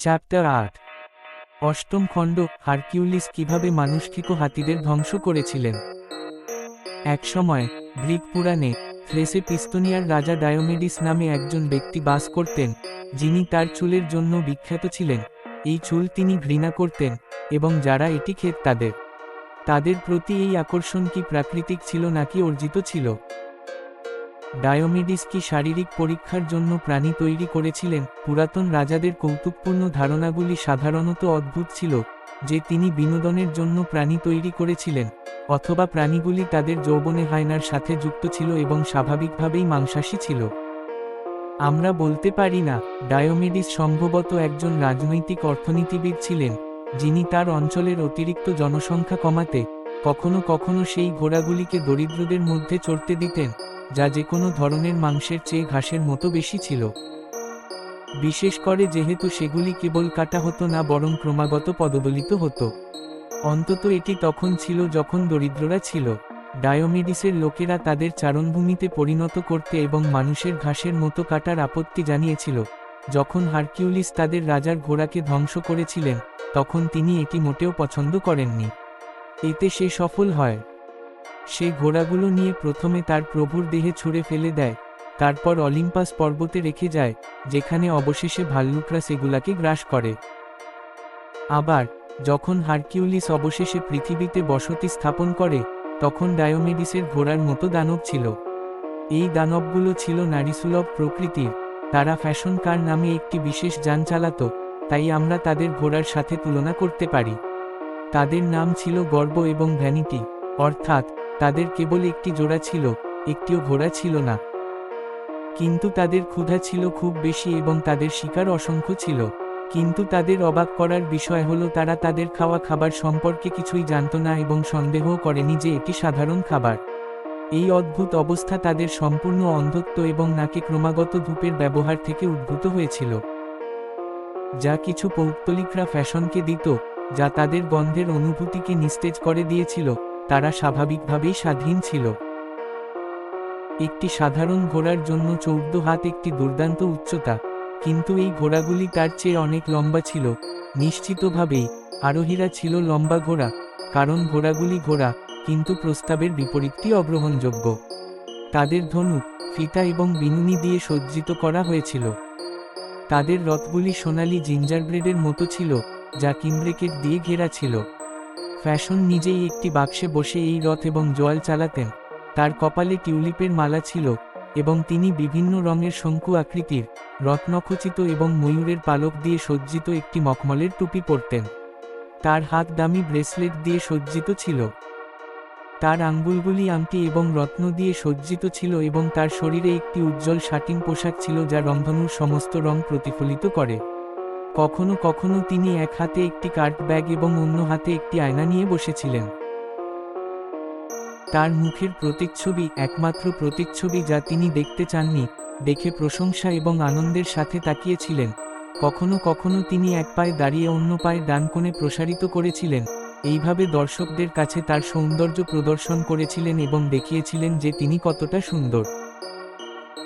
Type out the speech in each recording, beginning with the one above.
Chapter আট। অষ্টম খণ্ড, হারকিউলিস কীভাবে মানুষ্ঠিক হাতিদের ধ্বংস করেছিলেন? একসময় গ্রিক পুরাণে, থ্রেসে পিস্তনিয়ার রাজা ডায়োমেডিস নামে একজন ব্যক্তি বাস করতেন, যিনি তার চুলের জন্য বিখ্যাত ছিলেন। এই চুল তিনি ঘৃণা করতেন, এবং যারা এটি খেত তাদের। তাদের প্রতি এই আকর্ষণ কি প্রাকৃতিক ছিল নাকি অর্জিত ছিল? ডায়োমিডিস কি শারীরিক পরীক্ষার জন্য প্রাণী তৈরি করেছিলেন? পুরাতন রাজাদের কৌতুকপূর্ণ ধারণাগুলি সাধারণত অদ্ভুত ছিল, যে তিনি বিনোদনের জন্য প্রাণী তৈরি করেছিলেন, অথবা প্রাণীগুলি তাদের যৌবনে হায়নার সাথে যুক্ত ছিল এবং স্বাভাবিকভাবেই মাংসাশী ছিল। আমরা বলতে পারি না ডায়োমিডিস সম্ভবত একজন রাজনৈতিক অর্থনীতিবিদ ছিলেন, যিনি তার অঞ্চলের অতিরিক্ত জনসংখ্যা কমাতে, কখনো কখনো সেই ঘোড়াগুলিকে দরিদ্রদের মধ্যে চড়তে দিতেন। যা যে কোনো ধরনের মাংসের চেয়ে ঘাসের মতো বেশি ছিল। বিশেষ করে যেহেতু সেগুলি কেবল কাটা হতো না, বরং ক্রমাগত পদদলিত হতো। অন্তত এটি তখন ছিল যখন দরিদ্ররা ছিল। ডায়োমিডিসের লোকেরা তাদের চারণভূমিতে পরিণত করতে এবং মানুষের ঘাসের মতো কাটার আপত্তি জানিয়েছিল। যখন হারকিউলিস তাদের রাজার ঘোড়াকে ধ্বংস করেছিলেন, তখন তিনি এটি মোটেও পছন্দ করেননি। এতে সে সফল হয়। সে ঘোড়াগুলো নিয়ে প্রথমে তার প্রভুর দেহে ছুঁড়ে ফেলে দেয়, তারপর অলিম্পাস পর্বতে রেখে যায়, যেখানে অবশেষে ভাল্লুকরা সেগুলাকে গ্রাস করে। আবার, যখন হারকিউলিস অবশেষে পৃথিবীতে বসতি স্থাপন করে, তখন ডায়োমেডিসের ঘোড়ার মতো দানব ছিল। এই দানবগুলো ছিল নারীসুলভ প্রকৃতির, তারা ফ্যাশন কার নামে একটি বিশেষ যান চালাত, তাই আমরা তাদের ঘোড়ার সাথে তুলনা করতে পারি। তাদের নাম ছিল গর্ব এবং ভ্যানিটি, অর্থাৎ তাদের কেবল একটি জোড়া ছিল, একটিও ঘোড়া ছিল না। কিন্তু তাদের ক্ষুধা ছিল খুব বেশি এবং তাদের শিকার অসংখ্য ছিল। কিন্তু তাদের অবাক করার বিষয় হলো তারা তাদের খাওয়া খাবার সম্পর্কে কিছুই জানত না এবং সন্দেহও করেনি যে এটি সাধারণ খাবার। এই অদ্ভুত অবস্থা তাদের সম্পূর্ণ অন্ধত্ব এবং নাকে ক্রমাগত ধূপের ব্যবহার থেকে উদ্ভূত হয়েছিল। যা কিছু পৌত্তলিকরা ফ্যাশনকে দিত, যা তাদের গন্ধের অনুভূতিকে নিস্তেজ করে দিয়েছিল। তারা স্বাভাবিকভাবেই স্বাধীন ছিল। একটি সাধারণ ঘোড়ার জন্য চৌদ্দ হাত একটি দুর্দান্ত উচ্চতা, কিন্তু এই ঘোড়াগুলি তার চেয়ে অনেক লম্বা ছিল। নিশ্চিতভাবেই, আরোহীরা ছিল লম্বা ঘোড়া, কারণ ঘোড়াগুলি ঘোড়া, কিন্তু প্রস্তাবের বিপরীতটি অগ্রহণযোগ্য। তাদের ধনুক, ফিতা এবং বিনুনি দিয়ে সজ্জিত করা হয়েছিল। তাদের রথগুলি সোনালি জিঞ্জারব্রেডের মতো ছিল, যা কিমব্রেকেট দিয়ে ঘেরা ছিল। ফ্যাশন নিজেই একটি বাক্সে বসে এই রথ এবং জল চালাতেন। তার কপালে টিউলিপের মালা ছিল এবং তিনি বিভিন্ন রঙের শঙ্কু আকৃতির রত্নখচিত এবং ময়ূরের পালক দিয়ে সজ্জিত একটি মখমলের টুপি পরতেন। তার হাত দামি ব্রেসলেট দিয়ে সজ্জিত ছিল। তার আঙ্গুলগুলি আংটি এবং রত্ন দিয়ে সজ্জিত ছিল এবং তার শরীরে একটি উজ্জ্বল শাটিন পোশাক ছিল যা রংধনুর সমস্ত রং প্রতিফলিত করে। কখনো কখনো তিনি এক হাতে একটি কার্ট ব্যাগ এবং অন্য হাতে একটি আয়না নিয়ে বসেছিলেন। তার মুখের প্রতিচ্ছবি, একমাত্র প্রতিচ্ছবি যা তিনি দেখতে চাননি, দেখে প্রশংসা এবং আনন্দের সাথে তাকিয়েছিলেন। কখনো কখনো তিনি এক পায়ে দাঁড়িয়ে অন্য পায়ে ডান কোণে প্রসারিত করেছিলেন। এইভাবে দর্শকদের কাছে তার সৌন্দর্য প্রদর্শন করেছিলেন এবং দেখিয়েছিলেন যে তিনি কতটা সুন্দর।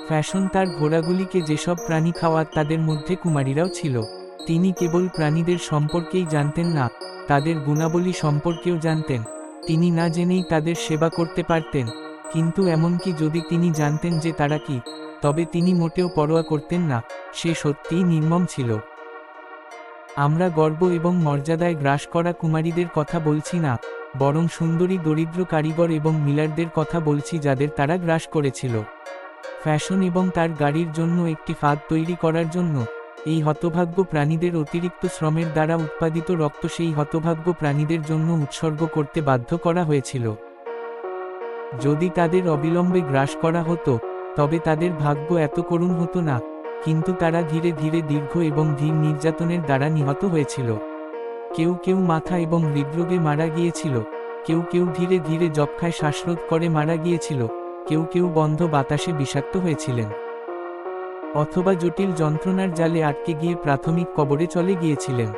ফ্যাশন তার ঘোড়াগুলিকে যেসব প্রাণী খাওয়ার তাদের মধ্যে কুমারীরাও ছিল। তিনি কেবল প্রাণীদের সম্পর্কেই জানতেন না, তাদের গুণাবলী সম্পর্কেও জানতেন। তিনি না জেনেই তাদের সেবা করতে পারতেন, কিন্তু এমনকি যদি তিনি জানতেন যে তারা কি, তবে তিনি মোটেও পরোয়া করতেন না, সে সত্যিই নির্মম ছিল। আমরা গর্ব এবং মর্যাদায় গ্রাস করা কুমারীদের কথা বলছি না, বরং সুন্দরী দরিদ্র কারিগর এবং মিলারদের কথা বলছি যাদের তারা গ্রাস করেছিল। ফ্যাশন এবং তার গাড়ির জন্য একটি ফাঁদ তৈরি করার জন্য এই হতভাগ্য প্রাণীদের অতিরিক্ত শ্রমের দ্বারা উৎপাদিত রক্ত সেই হতভাগ্য প্রাণীদের জন্য উৎসর্গ করতে বাধ্য করা হয়েছিল। যদি তাদের অবিলম্বে গ্রাস করা হতো, তবে তাদের ভাগ্য এত করুণ হতো না, কিন্তু তারা ধীরে ধীরে দীর্ঘ এবং ধীর নির্যাতনের দ্বারা নিহত হয়েছিল। কেউ কেউ মাথা এবং হৃদরোগে মারা গিয়েছিল, কেউ কেউ ধীরে ধীরে যক্ষায় শ্বাসরোধ করে মারা গিয়েছিল, কেউ কেউ বন্ধ বাতাসে বিষাক্ত হয়েছিলেন। অথবা জটিল যন্ত্রণার জালে আটকে গিয়ে প্রাথমিক কবরে চলে গিয়েছিলেন।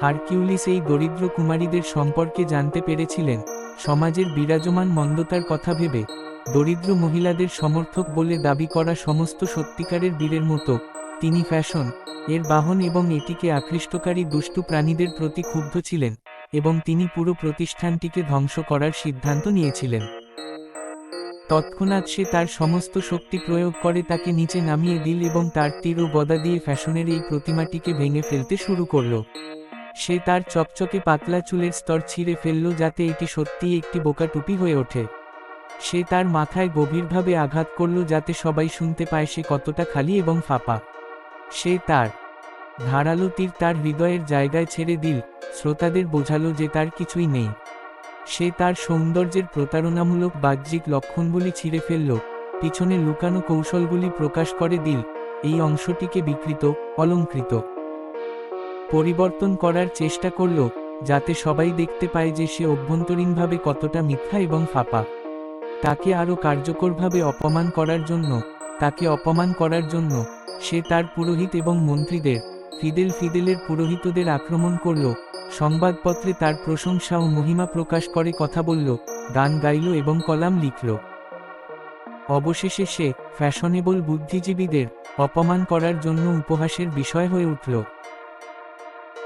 হারকিউলিস এই দরিদ্র কুমারীদের সম্পর্কে জানতে পেরেছিলেন। সমাজের বিরাজমান মন্দতার কথা ভেবে, দরিদ্র মহিলাদের সমর্থক বলে দাবি করা সমস্ত সত্যিকারের বীরের মতো, তিনি ফ্যাশন, এর বাহন এবং এটিকে আকৃষ্টকারী দুষ্টু প্রাণীদের প্রতি ক্ষুব্ধ ছিলেন এবং তিনি পুরো প্রতিষ্ঠানটিকে ধ্বংস করার সিদ্ধান্ত নিয়েছিলেন। তৎক্ষণাৎ সে তার সমস্ত শক্তি প্রয়োগ করে তাকে নিচে নামিয়ে দিল এবং তার তীর ও গদা দিয়ে ফ্যাশনের এই প্রতিমাটিকে ভেঙে ফেলতে শুরু করল। সে তার চকচকে পাতলা চুলের স্তর ছিঁড়ে ফেলল যাতে এটি সত্যিই একটি বোকা টুপি হয়ে ওঠে। সে তার মাথায় গভীরভাবে আঘাত করল যাতে সবাই শুনতে পায় সে কতটা খালি এবং ফাঁপা। সে তার ধারালো তীর তার হৃদয়ের জায়গায় ছেড়ে দিল। শ্রোতাদের বোঝালো যে তার কিছুই নেই। সে তার সৌন্দর্যের প্রতারণামূলক বাহ্যিক লক্ষণগুলি ছিঁড়ে ফেলল। পিছনে লুকানো কৌশলগুলি প্রকাশ করে দিল, এই অংশটিকে বিকৃত, অলঙ্কৃত। পরিবর্তন করার চেষ্টা করল, যাতে সবাই দেখতে পায় যে সে অভ্যন্তরীণভাবে কতটা মিথ্যা এবং ফাঁপা। তাকে আরও কার্যকরভাবে অপমান করার জন্য, তাকে অপমান করার জন্য, সে তার পুরোহিত এবং মন্ত্রীদের, ফিদেল ফিদেলের পুরোহিতদের আক্রমণ করল সংবাদপত্রে তার প্রশংসা ও মহিমা প্রকাশ করে কথা বলল, গান গাইল এবং কলাম লিখল। অবশেষে সে ফ্যাশনেবল বুদ্ধিজীবীদের অপমান করার জন্য উপহাসের বিষয় হয়ে উঠল।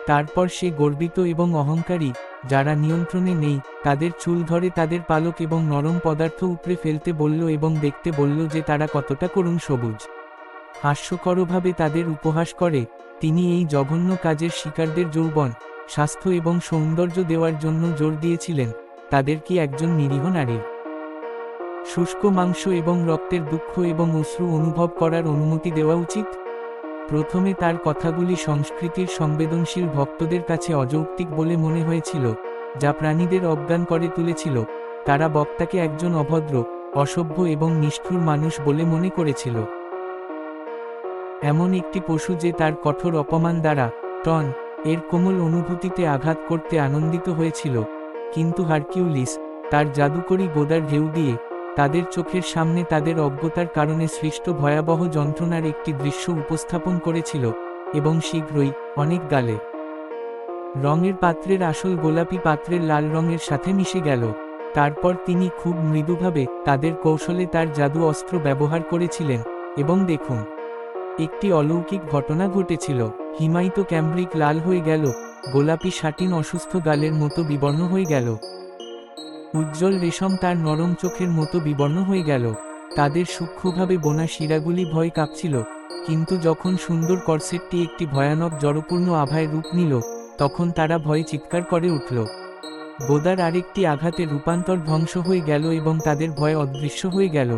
তারপর সে গর্বিত এবং অহংকারী, যারা নিয়ন্ত্রণে নেই, তাদের চুল ধরে তাদের পালক এবং নরম পদার্থ উপড়ে ফেলতে বলল এবং দেখতে বলল যে তারা কতটা করুণ সবুজ। হাস্যকরভাবে তাদের উপহাস করে, তিনি এই জঘন্য কাজের শিকারদের যৌবন স্বাস্থ্য এবং সৌন্দর্য দেওয়ার জন্য জোর দিয়েছিলেন, তাদের কি একজন নিরীহ নারীর শুষ্ক মাংস এবং রক্তের দুঃখ এবং অশ্রু অনুভব করার অনুমতি দেওয়া উচিত? প্রথমে তার কথাগুলি সংস্কৃতির সংবেদনশীল ভক্তদের কাছে অযৌক্তিক বলে মনে হয়েছিল, যা প্রাণীদের অজ্ঞান করে তুলেছিল, তারা বক্তাকে একজন অভদ্র, অসভ্য এবং নিষ্ঠুর মানুষ বলে মনে করেছিল। এমন একটি পশু যে তার কঠোর অপমান দ্বারা, টন এর কোমল অনুভূতিতে আঘাত করতে আনন্দিত হয়েছিল, কিন্তু হারকিউলিস, তার জাদুকরী গোদার ঢেউ দিয়ে, তাদের চোখের সামনে তাদের অজ্ঞতার কারণে সৃষ্ট ভয়াবহ যন্ত্রণার একটি দৃশ্য উপস্থাপন করেছিল, এবং শীঘ্রই অনেক গালে। রঙের পাত্রের আসল গোলাপি পাত্রের লাল রঙের সাথে মিশে গেল, তারপর তিনি খুব মৃদুভাবে তাদের কৌশলে তার জাদু অস্ত্র ব্যবহার করেছিলেন, এবং দেখুন, একটি অলৌকিক ঘটনা ঘটেছিল। হিমায়িত ক্যাম্ব্রিক লাল হয়ে গেল, গোলাপি শাটিন অসুস্থ গালের মতো বিবর্ণ হয়ে গেল। উজ্জ্বল রেশম তার নরম চোখের মতো বিবর্ণ হয়ে গেল। তাদের সূক্ষ্মভাবে বোনা শিরাগুলি ভয় কাঁপছিল, কিন্তু যখন সুন্দর করসেটটি একটি ভয়ানক জড়পূর্ণ আভায় রূপ নিল, তখন তারা ভয়ে চিৎকার করে উঠল। গোদার আরেকটি আঘাতে রূপান্তর ধ্বংস হয়ে গেল এবং তাদের ভয় অদৃশ্য হয়ে গেল।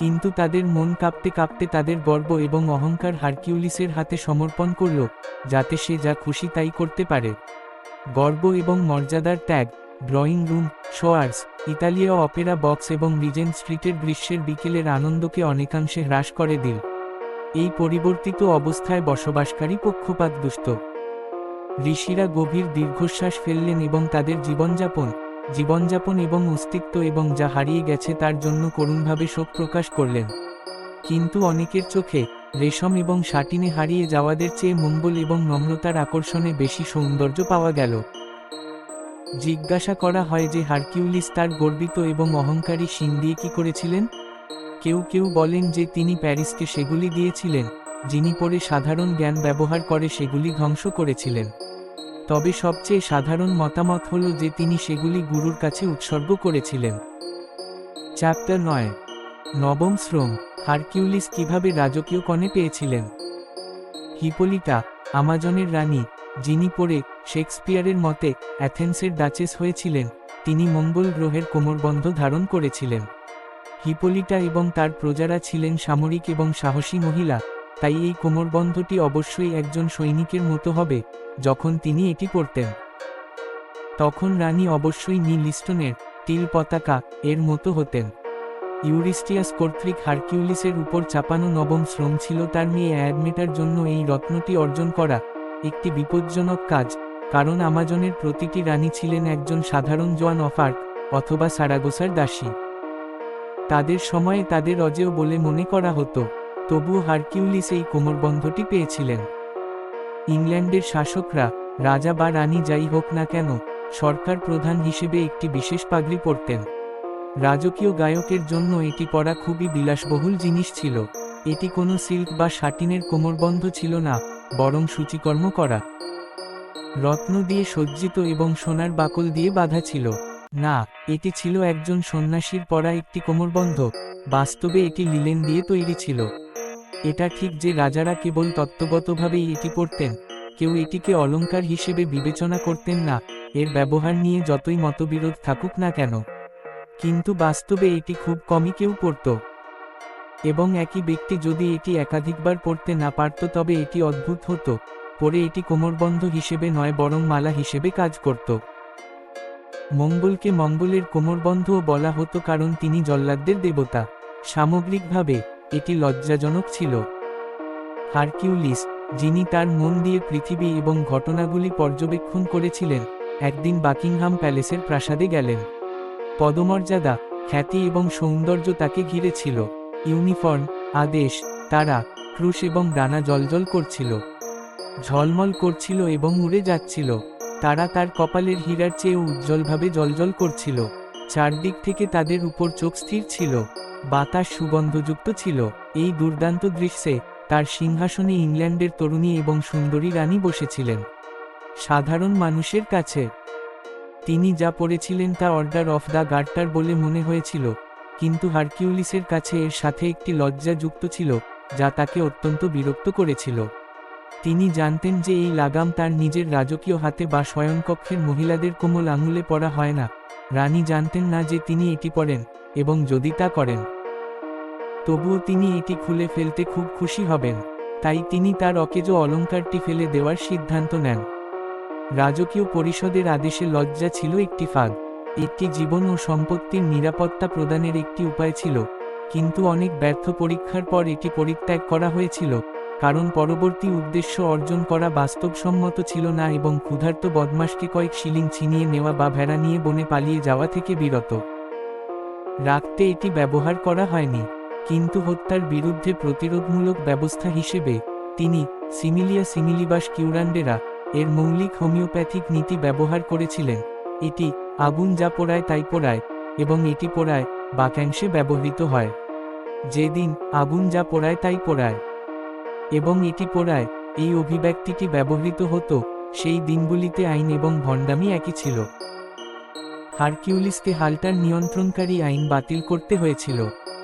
কিন্তু তাদের মন কাঁপতে কাঁপতে তাদের গর্ব এবং অহংকার হারকিউলিসের হাতে সমর্পণ করল, যাতে সে যা খুশি তাই করতে পারে। গর্ব এবং মর্যাদার ত্যাগ, ড্রয়িং রুম, শোয়ার্স, ইতালীয় অপেরা, বক্স এবং রিজেন্ট স্ট্রিটের গ্রীষ্মের বিকেলের আনন্দকে অনেকাংশে হ্রাস করে দিল। এই পরিবর্তিত অবস্থায় বসবাসকারী পক্ষপাত দুষ্ট ঋষিরা গভীর দীর্ঘশ্বাস ফেললেন এবং তাদের জীবনযাপন জীবনযাপন এবং অস্তিত্ব এবং যা হারিয়ে গেছে তার জন্য করুণভাবে শোক প্রকাশ করলেন। কিন্তু অনেকের চোখে রেশম এবং শাটিনে হারিয়ে যাওয়াদের চেয়ে মঙ্গল এবং নম্রতার আকর্ষণে বেশি সৌন্দর্য পাওয়া গেল। জিজ্ঞাসা করা হয় যে হারকিউলিস তার গর্বিত এবং অহংকারী সিং দিয়ে কী করেছিলেন? কেউ কেউ বলেন যে তিনি প্যারিসকে সেগুলি দিয়েছিলেন, যিনি পরে সাধারণ জ্ঞান ব্যবহার করে সেগুলি ধ্বংস করেছিলেন। তবে সবচেয়ে সাধারণ মতামত হল যে তিনি সেগুলি গুরুর কাছে উৎসর্গ করেছিলেন। চ্যাপ্টার নয়। নবম শ্রম। হারকিউলিস কীভাবে রাজকীয় কণে পেয়েছিলেন? হিপোলিটা, আমাজনের রানী, যিনি পরে শেক্সপিয়ারের মতে অ্যাথেন্সের ডাচেস হয়েছিলেন, তিনি মঙ্গল গ্রহের কোমরবন্ধ ধারণ করেছিলেন। হিপোলিটা এবং তার প্রজারা ছিলেন সামরিক এবং সাহসী মহিলা। তাই এই কোমরবন্ধটি অবশ্যই একজন সৈনিকের মতো হবে, যখন তিনি এটি পরতেন। তখন রানী অবশ্যই নীল লিস্টনের তিল পতাকা এর মতো হতেন। ইউরিস্টিয়াস কর্তৃক হারকিউলিসের উপর চাপানো নবম শ্রম ছিল তার মেয়ে অ্যাডমেটার জন্য এই রত্নটি অর্জন করা একটি বিপজ্জনক কাজ, কারণ আমাজনের প্রতিটি রানী ছিলেন একজন সাধারণ জোয়ান অফার্ক অথবা সারাগোসার দাসী। তাদের সময়ে তাদের অজেয় বলে মনে করা হতো। তবুও হারকিউলিস এই কোমরবন্ধটি পেয়েছিলেন। ইংল্যান্ডের শাসকরা, রাজা বা রানী যাই হোক না কেন, সরকার প্রধান হিসেবে একটি বিশেষ পাগড়ি পরতেন। রাজকীয় গায়কের জন্য এটি পরা খুবই বিলাসবহুল জিনিস ছিল। এটি কোনো সিল্ক বা শাটিনের কোমরবন্ধ ছিল না, বরং সূচিকর্ম করা। রত্ন দিয়ে সজ্জিত এবং সোনার বাকল দিয়ে বাঁধা ছিল। না, এটি ছিল একজন সন্ন্যাসীর পরা একটি কোমরবন্ধ। বাস্তবে এটি লিলেন দিয়ে তৈরি ছিল। এটা ঠিক যে রাজারা কেবল তত্ত্বগতভাবেই এটি পড়তেন কেউ এটিকে অলংকার হিসেবে বিবেচনা করতেন না, এর ব্যবহার নিয়ে যতই মতবিরোধ থাকুক না কেন। কিন্তু বাস্তবে এটি খুব কমই কেউ পড়ত এবং একই ব্যক্তি যদি এটি একাধিকবার পড়তে না পারত তবে এটি অদ্ভুত হতো, পরে এটি কোমরবন্ধ হিসেবে নয় বরং মালা হিসেবে কাজ করত। মঙ্গলকে মঙ্গলের কোমরবন্ধও বলা হতো কারণ তিনি জল্লাদদের দেবতা। সামগ্রিকভাবে এটি লজ্জাজনক ছিল। হারকিউলিস, যিনি তার মন দিয়ে পৃথিবী এবং ঘটনাগুলি পর্যবেক্ষণ করেছিলেন, একদিন বাকিংহাম প্যালেসের প্রাসাদে গেলেন। পদমর্যাদা, খ্যাতি এবং সৌন্দর্য তাকে ঘিরেছিল। ইউনিফর্ম, আদেশ, তারা, ক্রুশ এবং ডানা জলজল করছিল। ঝলমল করছিল এবং উড়ে যাচ্ছিল। তারা তার কপালের হীরার চেয়েও উজ্জ্বলভাবে জলজল করছিল। চারদিক থেকে তাদের উপর চোখ স্থির ছিল। বাতাস সুগন্ধযুক্ত ছিল। এই দুর্দান্ত দৃশ্যে তার সিংহাসনে ইংল্যান্ডের তরুণী এবং সুন্দরী রানী বসেছিলেন। সাধারণ মানুষের কাছে। তিনি যা পড়েছিলেন তা অর্ডার অফ দ্য গার্টার বলে মনে হয়েছিল, কিন্তু হারকিউলিসের কাছে এর সাথে একটি লজ্জা যুক্ত ছিল, যা তাকে অত্যন্ত বিরক্ত করেছিল। তিনি জানতেন যে এই লাগাম তার নিজের রাজকীয় হাতে বা শয়নকক্ষের মহিলাদের কোমল আঙুলে পড়া হয় না। রানী জানতেন না যে তিনি এটি পড়েন। এবং যদি তা করেন। তবুও তিনি এটি খুলে ফেলতে খুব খুশি হবেন। তাই তিনি তার অকেজো অলঙ্কারটি ফেলে দেওয়ার সিদ্ধান্ত নেন। রাজকীয় পরিষদের আদেশে লজ্জা ছিল একটি ফাঁদ। একটি জীবন ও সম্পত্তির নিরাপত্তা প্রদানের একটি উপায় ছিল। কিন্তু অনেক ব্যর্থ পরীক্ষার পর এটি পরিত্যাগ করা হয়েছিল। কারণ পরবর্তী উদ্দেশ্য অর্জন করা বাস্তবসম্মত ছিল না এবং ক্ষুধার্ত বদমাসকে কয়েক শিলিং ছিনিয়ে নেওয়া বা ভেড়া নিয়ে বনে পালিয়ে যাওয়া থেকে বিরত। রাখতে এটি ব্যবহার করা হয়নি, কিন্তু হত্যার বিরুদ্ধে প্রতিরোধমূলক ব্যবস্থা হিসেবে তিনি সিমিলিয়া সিমিলিবাস কিউরান্ডেরা এর মৌলিক হোমিওপ্যাথিক নীতি ব্যবহার করেছিলেন। এটি আগুন যা পোড়ায় তাই পোড়ায় এবং এটি পোড়ায় বাক্যাংশে ব্যবহৃত হয়। যেদিন আগুন যা পোড়ায় তাই পোড়ায়। এবং এটি পোড়ায়, এই অভিব্যক্তিটি ব্যবহৃত হতো, সেই দিনগুলিতে আইন এবং ভণ্ডামি একই ছিল। হারকিউলিসকে হাল্টার নিয়ন্ত্রণকারী আইন বাতিল করতে হয়েছিল,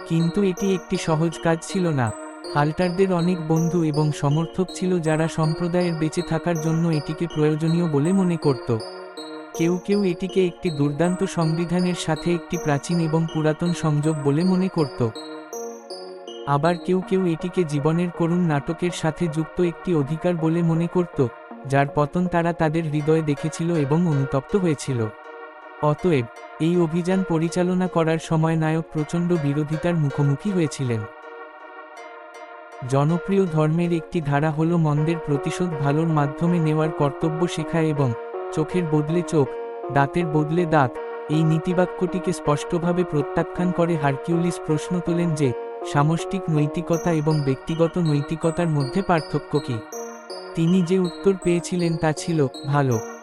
কিন্তু এটি একটি সহজ কাজ ছিল না। হাল্টারদের অনেক বন্ধু এবং সমর্থক ছিল যারা সম্প্রদায়ের বেঁচে থাকার জন্য এটিকে প্রয়োজনীয় বলে মনে করত। কেউ কেউ এটিকে একটি দুর্দান্ত সংবিধানের সাথে একটি প্রাচীন এবং পুরাতন সংযোগ বলে মনে করত। আবার কেউ কেউ এটিকে জীবনের করুণ নাটকের সাথে যুক্ত একটি অধিকার বলে মনে করত, যার পতন তারা তাদের হৃদয়ে দেখেছিল এবং অনুতপ্ত হয়েছিল। অতএব, এই অভিযান পরিচালনা করার সময় নায়ক প্রচণ্ড বিরোধিতার মুখোমুখি হয়েছিলেন। জনপ্রিয় ধর্মের একটি ধারা হল মন্দের প্রতিশোধ ভালোর মাধ্যমে নেওয়ার কর্তব্য শেখা এবং চোখের বদলে চোখ, দাঁতের বদলে দাঁত, এই নীতিবাক্যটিকে স্পষ্টভাবে প্রত্যাখ্যান করে হারকিউলিস প্রশ্ন তোলেন যে, সামষ্টিক নৈতিকতা এবং ব্যক্তিগত নৈতিকতার মধ্যে পার্থক্য কী? তিনি যে উত্তর পেয়েছিলেন তা ছিল, ভালো।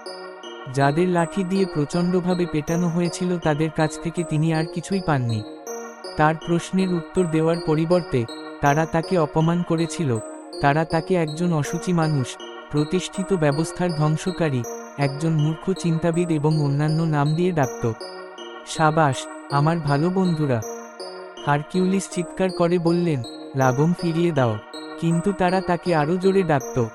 যাদের লাঠি দিয়ে প্রচণ্ডভাবে পেটানো হয়েছিল তাদের কাছ থেকে তিনি আর কিছুই পাননি। তার প্রশ্নের উত্তর দেওয়ার পরিবর্তে, তারা তাকে অপমান করেছিল। তারা তাকে একজন অসুচি মানুষ, প্রতিষ্ঠিত ব্যবস্থার ধ্বংসকারী, একজন মূর্খ চিন্তাবিদ এবং অন্যান্য নাম দিয়ে ডাকত। সাবাস, আমার ভালো বন্ধুরা। হারকিউলিস চিৎকার করে বললেন, লাগম ফিরিয়ে দাও। কিন্তু তারা তাকে আরও জোরে ডাকত।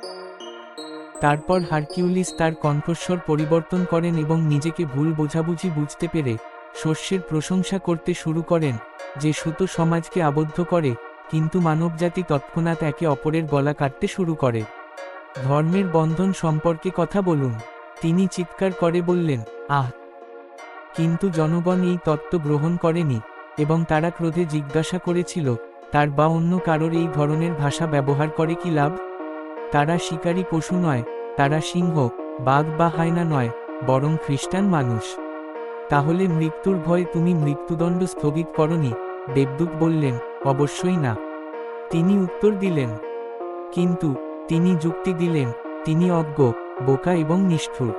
তারপর হারকিউলিস তার কণ্ঠস্বর পরিবর্তন করেন এবং নিজেকে ভুল বোঝাবুঝি বুঝতে পেরে শস্যের প্রশংসা করতে শুরু করেন, যে সুতো সমাজকে আবদ্ধ করে, কিন্তু মানবজাতি তৎক্ষণাৎ একে অপরের গলা কাটতে শুরু করে। ধর্মের বন্ধন সম্পর্কে কথা বলুন। তিনি চিৎকার করে বললেন, আহ! কিন্তু জনগণ এই তত্ত্ব গ্রহণ করেনি এবং তারা ক্রোধে জিজ্ঞাসা করেছিল, তার বা অন্য কারোর এই ধরনের ভাষা ব্যবহার করে কি লাভ? তারা শিকারী পশু নয়, তারা সিংহ, বাঘ বা হায়না নয়, বরং খ্রিস্টান মানুষ। তাহলে মৃত্যুর ভয়ে তুমি মৃত্যুদণ্ড স্থগিত করনি, দেবদূত বললেন, অবশ্যই না। তিনি উত্তর দিলেন, কিন্তু তিনি যুক্তি দিলেন, তিনি অজ্ঞ, বোকা এবং নিষ্ঠুর।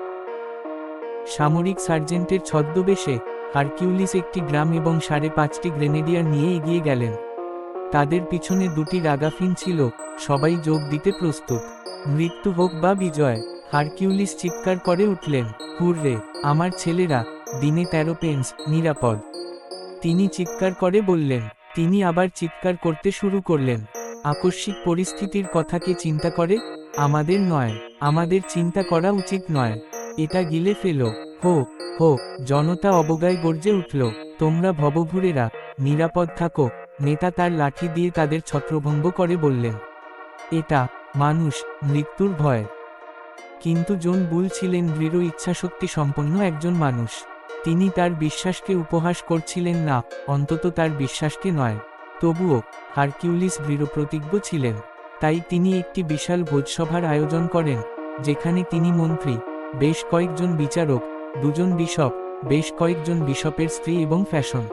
সামরিক সার্জেন্টের ছদ্মবেশে হারকিউলিস একটি গ্রাম এবং সাড়ে পাঁচটি গ্রেনেডিয়ার নিয়ে এগিয়ে গেলেন। তাদের পিছনে দুটি রাগাফিন ছিল, সবাই যোগ দিতে প্রস্তুত। মৃত্যু হোক বা বিজয়, হারকিউলিস চিৎকার করে উঠলেন, হুররে, আমার ছেলেরা, দিনে তেরো পেন্স, নিরাপদ। তিনি চিৎকার করে বললেন, তিনি আবার চিৎকার করতে শুরু করলেন। আকস্মিক পরিস্থিতির কথাকে চিন্তা করে? আমাদের নয়, আমাদের চিন্তা করা উচিত নয়। এটা গিলে ফেলো। হো হো, জনতা অবগায় গর্জে উঠল, তোমরা ভবঘুরেরা, নিরাপদ থাকো নেতা তার লাঠি দিয়ে তাদের ছত্রভঙ্গ করে বললেন, এটা, মানুষ, মৃত্যুর ভয়। কিন্তু জন বুল ছিলেন দৃঢ় ইচ্ছাশক্তি সম্পন্ন একজন মানুষ। তিনি তার বিশ্বাসকে উপহাস করছিলেন না, অন্তত তার বিশ্বাসকে নয়। তবুও, হারকিউলিস দৃঢ়প্রতিজ্ঞ ছিলেন। তাই তিনি একটি বিশাল ভোজসভার আয়োজন করেন, যেখানে তিনি মন্ত্রী, বেশ কয়েকজন বিচারক, দুজন বিশপ, বেশ কয়েকজন বিশপের স্ত্রী এবং ফ্যাশন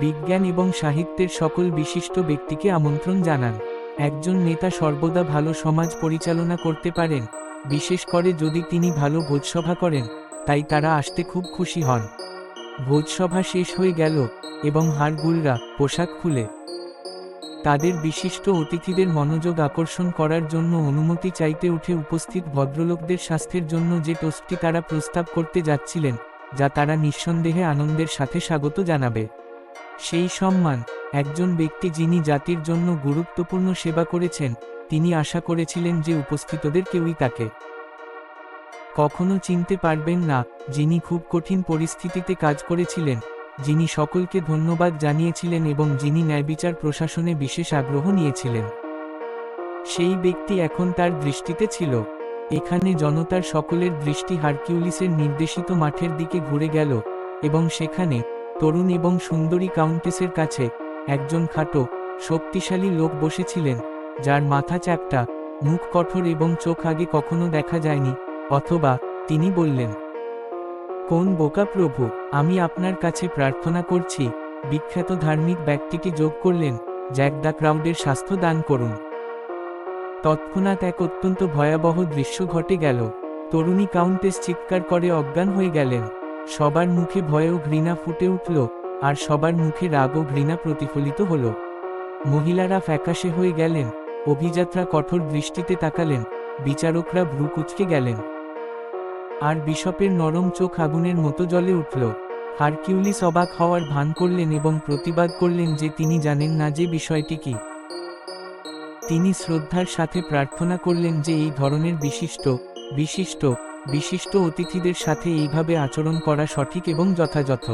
বিজ্ঞান এবং সাহিত্যের সকল বিশিষ্ট ব্যক্তিকে আমন্ত্রণ জানান। একজন নেতা সর্বদা ভালো সমাজ পরিচালনা করতে পারেন, বিশেষ করে যদি তিনি ভালো ভোজসভা করেন, তাই তারা আসতে খুব খুশি হন। ভোজসভা শেষ হয়ে গেল, এবং হাড়গুলরা পোশাক খুলে। তাদের বিশিষ্ট অতিথিদের মনোযোগ আকর্ষণ করার জন্য অনুমতি চাইতে উঠে উপস্থিত ভদ্রলোকদের স্বাস্থ্যের জন্য যে টোস্টটি তারা প্রস্তাব করতে যাচ্ছিলেন, যা তারা নিঃসন্দেহে আনন্দের সাথে স্বাগত জানাবে। সেই সম্মান, একজন ব্যক্তি যিনি জাতির জন্য গুরুত্বপূর্ণ সেবা করেছেন, তিনি আশা করেছিলেন যে উপস্থিতদের কেউই তাকে কখনো চিনতে পারবেন না, যিনি খুব কঠিন পরিস্থিতিতে কাজ করেছিলেন, যিনি সকলকে ধন্যবাদ জানিয়েছিলেন এবং যিনি ন্যায়বিচার প্রশাসনে বিশেষ আগ্রহ নিয়েছিলেন। সেই ব্যক্তি এখন তার দৃষ্টিতে ছিল। এখানে জনতার সকলের দৃষ্টি হারকিউলিসের নির্দেশিত মাঠের দিকে ঘুরে গেল, এবং সেখানে তরুণ এবং সুন্দরী কাউন্টেসের কাছে একজন খাটো, শক্তিশালী লোক বসেছিলেন, যার মাথা চ্যাপটা, মুখ কঠোর এবং চোখ আগে কখনো দেখা যায়নি, অথবা তিনি বললেন, কোন বোকা প্রভু, আমি আপনার কাছে প্রার্থনা করছি, বিখ্যাত ধার্মিক ব্যক্তিটি যোগ করলেন, জ্যাক দ্য ক্রাউডের স্বাস্থ্য দান করুন। তৎক্ষণাৎ এক অত্যন্ত ভয়াবহ দৃশ্য ঘটে গেল, তরুণী কাউন্টেস চিৎকার করে অজ্ঞান হয়ে গেলেন। সবার মুখে ভয় ও ঘৃণা ফুটে উঠল, আর সবার মুখে রাগ ও ঘৃণা প্রতিফলিত হল। মহিলারা ফ্যাকাশে হয়ে গেলেন, অভিযাত্রা কঠোর দৃষ্টিতে তাকালেন, বিচারকরা ভ্রু কুচকে গেলেন। আর বিশপের নরম চোখ আগুনের মতো জলে উঠল। হারকিউলিস অবাক হওয়ার ভান করলেন এবং প্রতিবাদ করলেন যে তিনি জানেন না যে বিষয়টি কি। তিনি শ্রদ্ধার সাথে প্রার্থনা করলেন যে এই ধরনের বিশিষ্ট বিশিষ্ট বিশিষ্ট অতিথিদের সাথে এইভাবে আচরণ করা সঠিক এবং যথাযথ।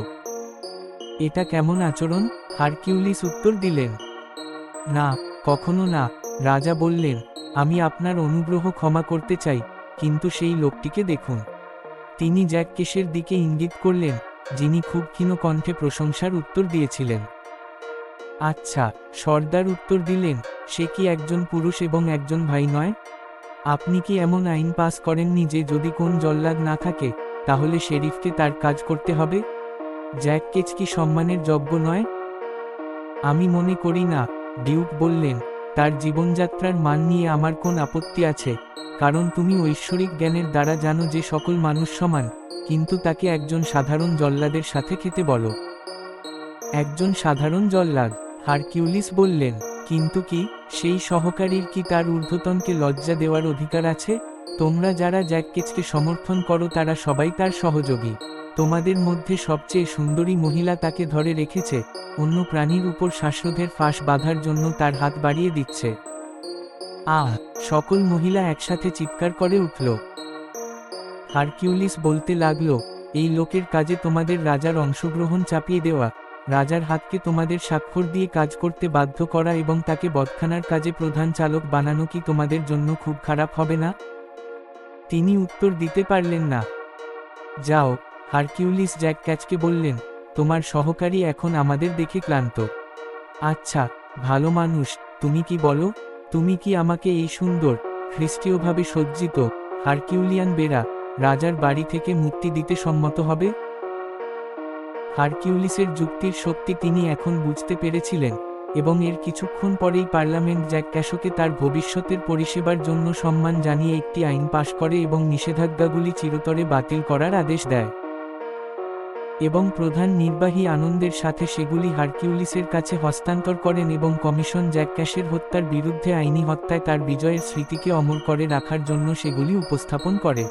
এটা কেমন আচরণ? হারকিউলিস উত্তর দিলেন। না, কখনো না, রাজা বললেন, আমি আপনার অনুগ্রহ ক্ষমা করতে চাই, কিন্তু সেই লোকটিকে দেখুন। তিনি জ্যাক কেশের দিকে ইঙ্গিত করলেন, যিনি খুব ক্ষীণ কণ্ঠে প্রশংসার উত্তর দিয়েছিলেন। আচ্ছা সর্দার উত্তর দিলেন, সে কি একজন পুরুষ এবং একজন ভাই নয়? আপনি কি এমন আইন পাস করেননি যে যদি কোন জল্লাদ না থাকে, তাহলে শেরিফকে তার কাজ করতে হবে? জ্যাক কেচ কি সম্মানের যোগ্য নয়? আমি মনে করি না, ডিউক বললেন, তার জীবনযাত্রার মান নিয়ে আমার কোন আপত্তি আছে, কারণ তুমি ঐশ্বরিক জ্ঞানের দ্বারা জানো যে সকল মানুষ সমান, কিন্তু তাকে একজন সাধারণ জল্লাদের সাথে খেতে বলো। একজন সাধারণ জল্লাদ, হারকিউলিস বললেন, কিন্তু কি? সেই সহকারীর কি তার ঊর্ধ্বতনকে লজ্জা দেওয়ার অধিকার আছে? তোমরা যারা জ্যাককেচকে সমর্থন করো তারা সবাই তার সহযোগী। তোমাদের মধ্যে সবচেয়ে সুন্দরী মহিলা তাকে ধরে রেখেছে, অন্য প্রাণীর উপর শ্বাসরোধের ফাঁস বাঁধার জন্য তার হাত বাড়িয়ে দিচ্ছে। আহ, সকল মহিলা একসাথে চিৎকার করে উঠল। হারকিউলিস বলতে লাগল, এই লোকের কাজে তোমাদের রাজার অংশগ্রহণ চাপিয়ে দেওয়া। রাজার হাতকে তোমাদের স্বাক্ষর দিয়ে কাজ করতে বাধ্য করা এবং তাকে বদখানার কাজে প্রধান চালক বানানো কি তোমাদের জন্য খুব খারাপ হবে না? তিনি উত্তর দিতে পারলেন না। যাও, হারকিউলিস জ্যাক ক্যাচকে বললেন, তোমার সহকারী এখন আমাদের দেখে ক্লান্ত। আচ্ছা ভালো মানুষ, তুমি কি বলো? তুমি কি আমাকে এই সুন্দর, খ্রিস্টীয়ভাবে সজ্জিত, হারকিউলিয়ান বেড়া, রাজার বাড়ি থেকে মুক্তি দিতে সম্মত হবে? হারকিউলিসের যুক্তির শক্তি তিনি এখন বুঝতে পেরেছিলেন, এবং এর কিছুক্ষণ পরেই পার্লামেন্ট জ্যাক ক্যাশোকে তার ভবিষ্যতের পরিষেবার জন্য সম্মান জানিয়ে একটি আইন পাশ করে এবং নিষেধাজ্ঞাগুলি চিরতরে বাতিল করার আদেশ দেয়। এবং প্রধান নির্বাহী আনন্দের সাথে সেগুলি হারকিউলিসের কাছে হস্তান্তর করেন এবং কমিশন জ্যাক ক্যাশের হত্যার বিরুদ্ধে আইনি হত্যায় তার বিজয়ের স্মৃতিকে অমর করে রাখার জন্য সেগুলি উপস্থাপন করে।